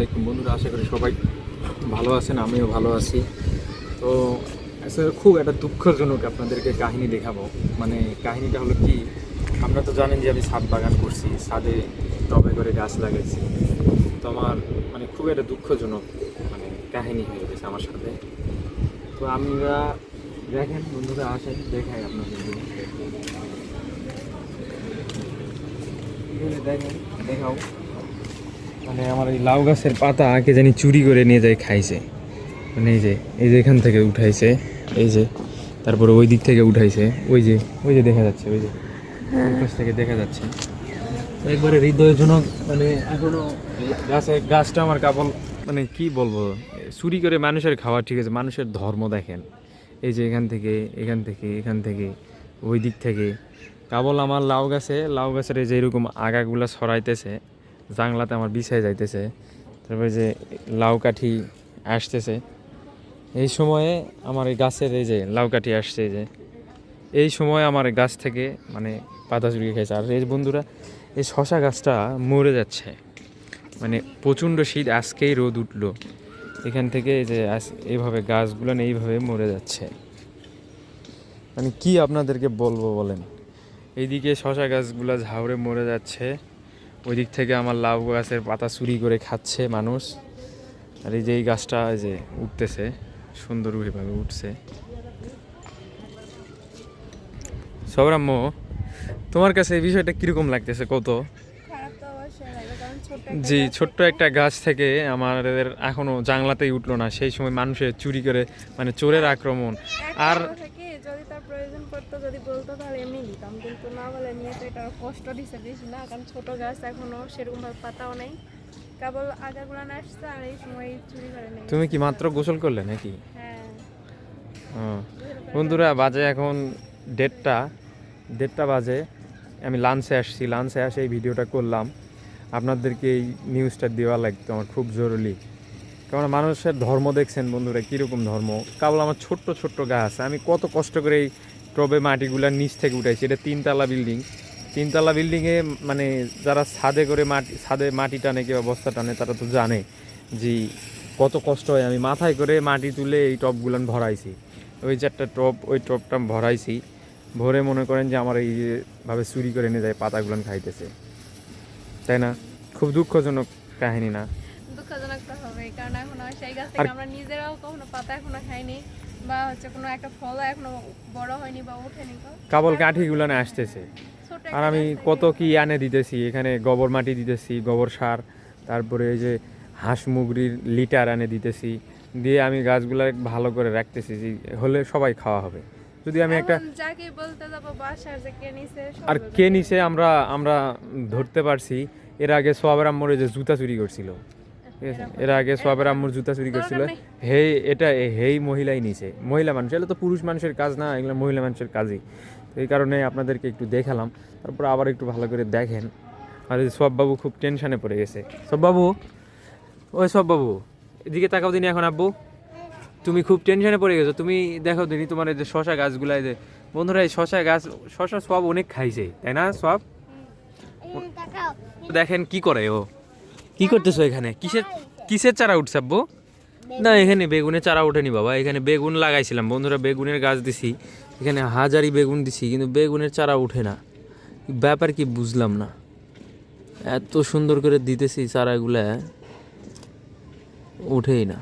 আলাইকুম বন্ধুরা, আশা করি সবাই ভালো আছেন, আমিও ভালো আছি। তো আসলে খুব একটা দুঃখজনক আপনাদেরকে কাহিনী দেখাবো। মানে কাহিনীটা হলো কি আপনারা তো জানেন যে আমি ছাদ বাগান করছি, ছাদে টবে করে গাছ লাগাইছি। তো আমার মানে খুব একটা দুঃখজনক মানে কাহিনী হয়ে গেছে আমার সাথে। তো আমরা, দেখেন বন্ধুরা, আসেন, দেখাই আপনাদের দেখেন, দেখাও। মানে আমার এই লাউ গাছের পাতা কে জানি চুরি করে নিয়ে যায়, খাইছে। মানে এই যে এই যে এখান থেকে উঠাইছে, এই যে, তারপরে ওই দিক থেকে উঠাইছে, ওই যে ওই যে দেখা যাচ্ছে, ওই যে পাশ থেকে দেখা যাচ্ছে। একবারে হৃদয়জনক মানে এখনও গাছে, গাছটা আমার কাপল মানে কি বলব, চুরি করে মানুষের খাওয়া ঠিক আছে, মানুষের ধর্ম দেখেন। এই যে এখান থেকে এখান থেকে এখান থেকে, ওই দিক থেকে। কাবল আমার লাউ গাছে, লাউ গাছের যে এরকম আগাগুলা ছড়াইতেছে জাংলাতে আমার বিছায় যাইতেছে। তারপরে যে লাউ কাঠি আসতেছে। এই সময়ে আমার এই গাছের এই যে লাউ কাঠি আসছে যে, এই সময় আমার গাছ থেকে মানে পাতা চুরিয়ে খেয়েছে আর এই বন্ধুরা, এই শশা গাছটা মরে যাচ্ছে। মানে প্রচণ্ড শীত, আজকেই রোদ উঠল। এখান থেকে যে এইভাবে গাছগুলো এইভাবে মরে যাচ্ছে। মানে কি আপনাদেরকে বলব বলেন? এইদিকে শশা গাছগুলো ঝাউরে মরে যাচ্ছে। ওই দিক থেকে আমার লাউ গাছের পাতা চুরি করে খাচ্ছে মানুষ। আর এই যে এই গাছটা এই যে উঠতেছে সুন্দরভাবে উঠছে। সবরাম্য তোমার কাছে এই বিষয়টা কীরকম লাগতেছে কত? জি ছোট্ট একটা গাছ থেকে আমাদের এখনও জাংলাতেই উঠল না। সেই সময় মানুষের চুরি করে মানে চোরের আক্রমণ। আর আর থেকে যদি তার প্রয়োজন পড়তো যদি বলতো তাহলে এমনি দিতাম কিন্তু না বলে নিয়ে তো এটা কষ্ট দিছে বেশি না কারণ ছোট গাছ এখনও সেরকম ভাবে পাতাও নেই। কেবল আগাগুলো আসছে আর এই সময় চুরি করে নেই তুমি কি মাত্র গোসল করলে নাকি? হ্যাঁ। বন্ধুরা বাজে এখন দেড়টা দেড়টা বাজে। আমি লাঞ্চে আসছি লাঞ্চে আসে এই ভিডিওটা করলাম। আপনাদেরকে এই নিউজটা দেওয়া লাগতো আমার খুব জরুরি। কারণ মানুষের ধর্ম দেখছেন বন্ধুরা কীরকম ধর্ম? কেবল আমার ছোট্ট ছোট্ট গাছ আমি কত কষ্ট করে এই টবে মাটিগুলার নিচ থেকে উঠাইছি। এটা তিনতলা বিল্ডিং। তিনতলা বিল্ডিংয়ে মানে যারা ছাদে করে মাটি ছাদে মাটি টানে কিংবা বস্তা টানে তারা তো জানে যে কত কষ্ট হয়। আমি মাথায় করে মাটি তুলে এই টবগুলান ভরাইছি। ওই যে একটা টপ ওই টপটা ভরাইছি। ভরে মনে করেন যে আমার এই যে ভাবে চুরি করে নিয়ে যায় পাতাগুলান খাইতেছে। তাই না? খুব দুঃখজনক কাহিনী না? দুঃখজনক তো হবে কারণ এখনও সেই গাছ আর- থেকে আমরা নিজেরাও কখনো পাতা এখনও খাইনি। বা হচ্ছে কোনো একটা ফলও এখনও বড় হয়নি বা ওঠেনি। কাবল কাঠিগুলানে আসতেছে। আর আমি কত কি আনে দিতেছি এখানে গোবর মাটি দিতেছি গোবর সার তারপরে এই যে হাঁস মুগরির লিটার আনে দিতেছি দিয়ে আমি গাছগুলো ভালো করে রাখতেছি যে হলে সবাই খাওয়া হবে। যদি আমি একটা কে নিছে আর কে নিচে আমরা আমরা ধরতে পারছি এর আগে সোয়াবের মোড়ে যে জুতা চুরি করছিল। ঠিক আছে? এর আগে সোয়াবের আম্মুর জুতা চুরি করছিল। হে এটা হেই মহিলাই নিছে। মহিলা মানুষ এগুলো তো পুরুষ মানুষের কাজ না এগুলো মহিলা মানুষের কাজই। তো এই কারণে আপনাদেরকে একটু দেখালাম। তারপর আবার একটু ভালো করে দেখেন। আর সব বাবু খুব টেনশনে পড়ে গেছে। সব বাবু ওই সব বাবু এদিকে তাকাও দিনি এখন আব্বু। তুমি খুব টেনশনে পড়ে গেছো। তুমি দেখো দিনি তোমার এই যে শশা গাছগুলা এই যে বন্ধুরা এই শশা গাছ শশা সব অনেক খাইছে তাই না সব? দেখেন কি করে ও। কি করতেছো এখানে? কিসের কিসের চারা উঠছে আব্বু? না, এখানে বেগুনের চারা ওঠেনি বাবা। এখানে বেগুন লাগাইছিলাম। বন্ধুরা, বেগুনের গাছ দিছি। এখানে হাজারি বেগুন দিছি, কিন্তু বেগুনের চারা উঠে না। ব্যাপার কি বুঝলাম না। এত সুন্দর করে দিতেছি চারাগুলা ওঠেই না।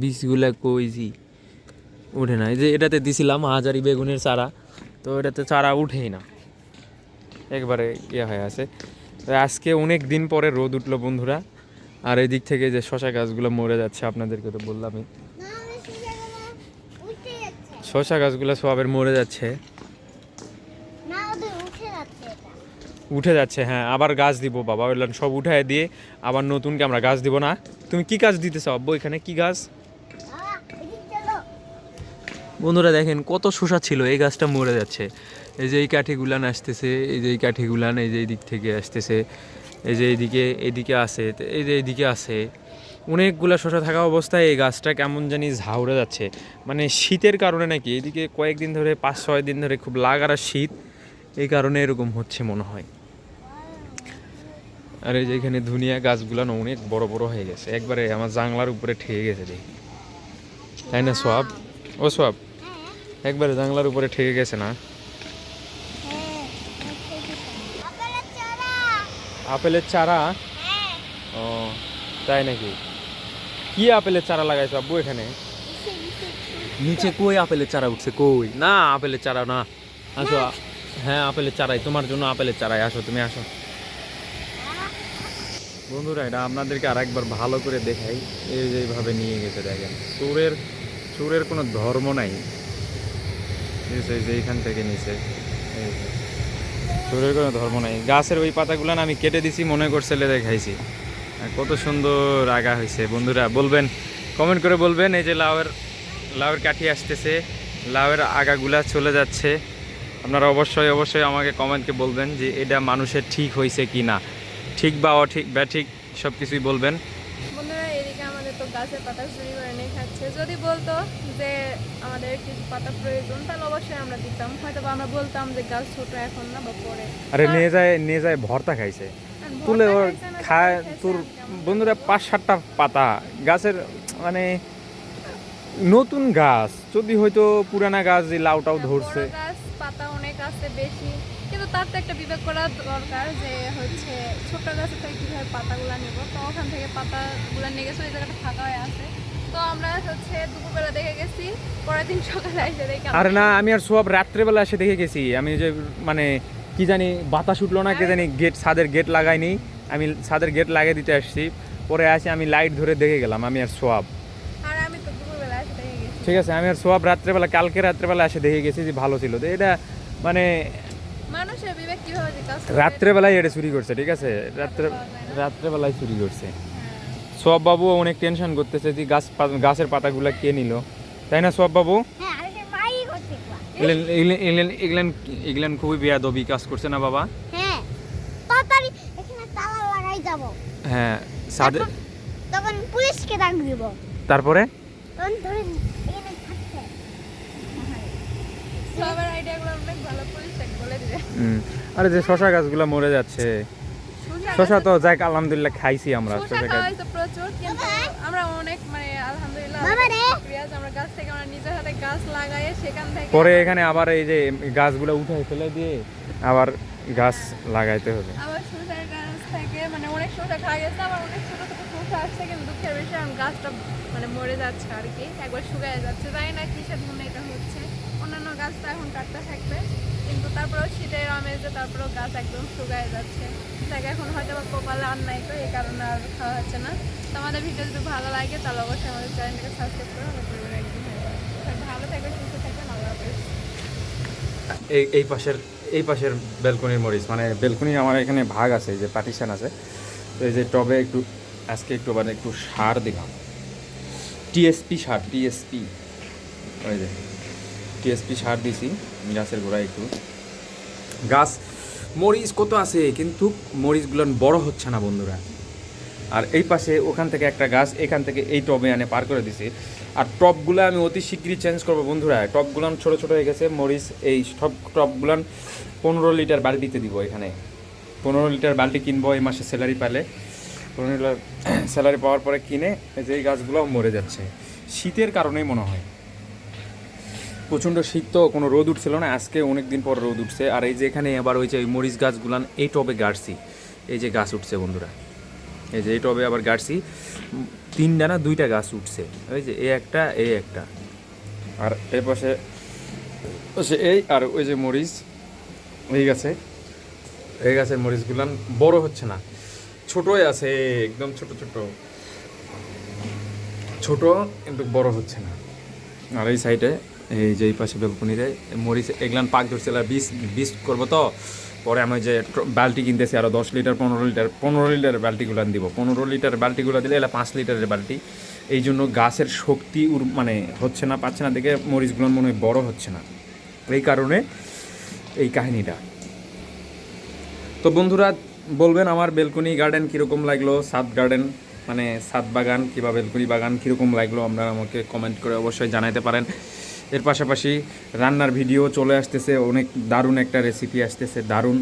বীজগুলা কইছি ওঠে না। এই যে এটাতে দিছিলাম হাজারি বেগুনের চারা, তো এটাতে চারা উঠেই না। একবারে ইয়ে হয়ে আছে। আজকে অনেক দিন পরে রোদ উঠল বন্ধুরা। আর এই দিক থেকে যে শশা গাছগুলো মরে যাচ্ছে আপনাদেরকে তো বললামই। শশা গাছগুলো সবের মরে যাচ্ছে। উঠে যাচ্ছে হ্যাঁ আবার গাছ দিব বাবা ওইগুলো সব উঠায় দিয়ে আবার নতুনকে আমরা গাছ দিব না। তুমি কি গাছ দিতেছ আব্বু এখানে কি গাছ? বন্ধুরা দেখেন কত শসা ছিল এই গাছটা মরে যাচ্ছে। এই যে এই কাঠিগুলান আসতেছে, এই যে এই কাঠিগুলান এই যে এই দিক থেকে আসতেছে, এই যে এইদিকে এইদিকে আছে এই যে এইদিকে আছে। অনেকগুলা শশা থাকা অবস্থায় এই গাছটা কেমন জানি ঝাউড়ে যাচ্ছে। মানে শীতের কারণে নাকি এদিকে কয়েকদিন ধরে, পাঁচ ছয় দিন ধরে খুব লাগারা শীত, এই কারণে এরকম হচ্ছে মনে হয়। আর এই যে এখানে ধুনিয়া গাছগুলানো অনেক বড় বড় হয়ে গেছে। একবারে আমার জাংলার উপরে ঠেকে গেছে দেখি। তাই না সব ও হ্যাঁ একবারে জাংলার উপরে ঠেকে গেছে না হ্যাঁ আপেলের চারা আপেলের চারা? ও, তাই নাকি? কি আপেলের চারা লাগাইছো আব্বু এখানে? নিচে কই আপেলের চারা উঠছে? কই? না, আপেলের চারা না। আসো হ্যাঁ আপেলের চারাই। তোমার জন্য আপেলের চারাই। আসো, তুমি আসো। বন্ধুরা, এটা আপনাদেরকে আর একবার ভালো করে দেখাই। এই যে এইভাবে নিয়ে গেছে, দেখেন। চোরের চোরের কোনো ধর্ম নাই। এইখান থেকে নিচে। এই যে। চোরের কোনো ধর্ম নাই। গাছের ওই পাতাগুলো আমি কেটে দিছি, মনে করছে লেদে খাইছি। কত সুন্দর আগা হয়েছে বন্ধুরা, বলবেন কমেন্ট করে বলবেন, এই যে লাউয়ের লাউয়ের কাঠি আসতেছে, লাউয়ের আগাগুলা চলে যাচ্ছে। আপনারা অবশ্যই অবশ্যই আমাকে কমেন্টকে বলবেন যে এটা মানুষের ঠিক হয়েছে কি না ঠিক বা অঠিক বা ঠিক সব কিছুই বলবেন। তো গাছের পাতা চুরি করে নিয়ে খাচ্ছে। যদি বলতো যে আমাদের কিছু পাতা প্রয়োজন তাহলে অবশ্যই আমরা দিতাম। হয়তো বা আমরা বলতাম যে গাছ ছোট এখন না বা পরে। আরে নিয়ে যায় নিয়ে যায় ভর্তা খাইছে। তুলে ওর খায় তোর বন্ধুরা পাঁচ সাতটা পাতা। গাছের মানে নতুন গাছ। যদি হয়তো পুরানা গাছ যে লাউটাও ধরছে। গাছ পাতা অনেক আছে বেশি। তার তো একটা বিবেক করা দরকার যে হচ্ছে ছোট গাছে থেকে কীভাবে পাতাগুলো নেব। তো ওখান থেকে পাতাগুলো নিয়ে গেছে ওই জায়গাটা ফাঁকা হয়ে আছে। তো আমরা হচ্ছে দুপুরবেলা দেখে গেছি পরের দিন সকালে এসে দেখি আরে না আমি আর সব রাত্রেবেলা এসে দেখে গেছি। আমি যে মানে কি জানি বাতাস উঠল না কে জানি গেট ছাদের গেট লাগাইনি। আমি ছাদের গেট লাগিয়ে দিতে আসছি। পরে আসি আমি লাইট ধরে দেখে গেলাম আমি আর সোয়াব আর আমি তো দুপুরবেলা এসে দেখে গেছি। ঠিক আছে আমি আর সোয়াব রাত্রেবেলা কালকে রাত্রেবেলা এসে দেখে গেছি যে ভালো ছিল। তো এটা মানে মানুষের বিবেক কীভাবে যে রাত্রেবেলায় এটা চুরি করছে ঠিক আছে? রাত্রে রাত্রেবেলায় চুরি করছে। সোয়াব বাবু অনেক টেনশন করতেছে যে গাছ পা- গাছের পাতাগুলো কে নিল? তাই না সব বাবু? হ্যাঁ এগুলেন খুবই বেয়াদবি কাজ করছে না বাবা? হ্যাঁ তাড়াতাড়ি এখানে তালা লাগাই যাব। হ্যাঁ সাদে তখন পুলিশকে ডাক দিব। তারপরে? তখন ধরে এখানে থাকছে সবার আইডিয়াগুলো অনেক ভালো পুলিশ বলে দিবে হুম, আরে যে শশা গাছগুলো মরে যাচ্ছে। শশা তো যাক আলহামদুলিল্লাহ খাইছি আমরা শশা খাওয়া গাছ। প্রচুর কিন্তু আমরা অনেক মানে আলহামদুলিল্লাহ আমরা গাছ থেকে আমরা নিজের হাতে গাছ লাগাইয়ে সেখান থেকে পরে এখানে আবার এই যে গাছগুলো উঠে ফেলে দিয়ে আবার গাছ লাগাইতে হবে। আবার শসার গাছ থেকে মানে অনেক শসা খাওয়া গেছে আবার অনেক ছোট ছোট শসা আসছে কিন্তু দুঃখের বিষয় গাছটা মানে মরে যাচ্ছে আর কি একবার শুকায় যাচ্ছে। জানি না কিসের জন্য এটা হচ্ছে অন্যান্য গাছ তো এখন কাটতে থাকবে। কিন্তু তারপরেও শীতের আমেজে তারপরেও গাছ একদম শুকায় যাচ্ছে। তাকে এখন হয়তো বা কপালে আর নাই তো, এই কারণে আর খাওয়া হচ্ছে না। তো আমাদের ভিডিও যদি ভালো লাগে, তাহলে অবশ্যই আমাদের চ্যানেলটাকে সাবস্ক্রাইব করে আমাদের পরিবার একদম ভালো থাকবে সুস্থ থাকবেন, আল্লাহ এই এই পাশের এই পাশের বেলকনির মরিচ মানে বেলকনি আমার এখানে ভাগ আছে যে পার্টিশন আছে। তো এই যে টবে একটু, আজকে একটু মানে একটু সার দিলাম। টিএসপি সার, টিএসপি। ওই যে। টিএসপি সার দিছি, গাছের গোড়ায় একটু। গাছ, মরিচ কত আছে? কিন্তু মরিচগুলো বড় হচ্ছে না বন্ধুরা। আর এই পাশে ওখান থেকে একটা গাছ, এখান থেকে এই টবে আনে পার করে দিছি। আর টপগুলো আমি অতি শীঘ্রই চেঞ্জ করব বন্ধুরা। টপগুলো ছোট ছোট হয়ে গেছে, মরিচ এই সব টপগুলো পনেরো লিটার বালতিতে দিব এখানে। পনেরো লিটার বালতি কিনবো এই মাসে স্যালারি পেলে। পনেরো লিটার স্যালারি পাওয়ার পরে কিনে যে এই গাছগুলো মরে যাচ্ছে। শীতের কারণেই মনে হয়। প্রচণ্ড শীত তো, কোনো রোদ উঠছিল না। আজকে অনেক দিন পর রোদ উঠছে। আর এই যে এখানে আবার ওই যে ওই মরিচ গাছগুলান, এই টবে গাড়ছি। এই যে গাছ উঠছে বন্ধুরা। এই যে এই টবে আবার গাড়ছি। তিনটা না দুইটা গাছ উঠছে। ওই যে এই একটা এই একটা। আর এ পাশে এই আর ওই যে মরিচ, এই গাছে। এই গাছের মরিচগুলান বড় হচ্ছে না। ছোটই আছে, একদম ছোট ছোট। ছোট, কিন্তু বড় হচ্ছে না। আর এই সাইডে এই যে এই পাশে বেলকনিতে মরিচ এগুলান পাক ধরছিল আর বিষ বিষ করব তো। পরে আমি যে বালতি কিনতেছি আরও দশ লিটার, পনেরো লিটার, পনেরো লিটারের বালতিগুলো দিব। পনেরো লিটার বালতিগুলো দিলে এলা পাঁচ লিটারের বালতি। এই জন্য গাছের শক্তি মানে হচ্ছে না, পাচ্ছে না দেখে মরিচগুলো মনে হয় বড় হচ্ছে না। এই কারণে এই কাহিনীটা। তো বন্ধুরা, বলবেন আমার বেলকুনি গার্ডেন কীরকম লাগল? সাত গার্ডেন মানে সাত বাগান কিংবা বেলকনি বাগান কীরকম লাগল? আপনারা আমাকে কমেন্ট করে অবশ্যই জানাতে পারেন। এর পাশাপাশি রান্নার ভিডিও চলে আসতেছে, অনেক দারুণ একটা রেসিপি আসতেছে, দারুণ,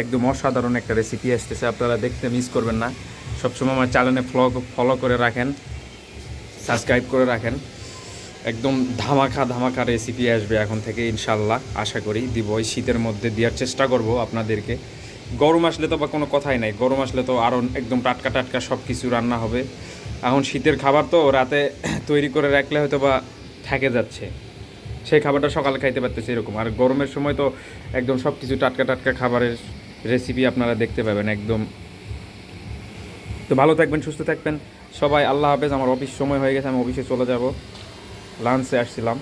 একদম অসাধারণ একটা রেসিপি আসতেছে, আপনারা দেখতে মিস করবেন না। সবসময় আমার চ্যানেলে ফলো ফলো করে রাখেন সাবস্ক্রাইব করে রাখেন। একদম ধামাখা ধামাখা রেসিপি আসবে এখন থেকে ইনশাল্লাহ আশা করি দিব। এই শীতের মধ্যে দেওয়ার চেষ্টা করব আপনাদেরকে। গরম আসলে তো বা কোনো কথাই নাই, গরম আসলে তো আরও একদম টাটকা টাটকা সব কিছু রান্না হবে। এখন শীতের খাবার তো রাতে তৈরি করে রাখলে হয়তো বা থেকে যাচ্ছে। সেই খাবারটা সকালে খাইতে পারতেছে এরকম। আর গরমের সময় তো একদম সব কিছু টাটকা টাটকা খাবারের রেসিপি আপনারা দেখতে পাবেন একদম। তো ভালো থাকবেন, সুস্থ থাকবেন। সবাই আল্লাহ হাফেজ। আমার অফিস সময় হয়ে গেছে, আমি অফিসে চলে যাব। লাঞ্চে আসছিলাম।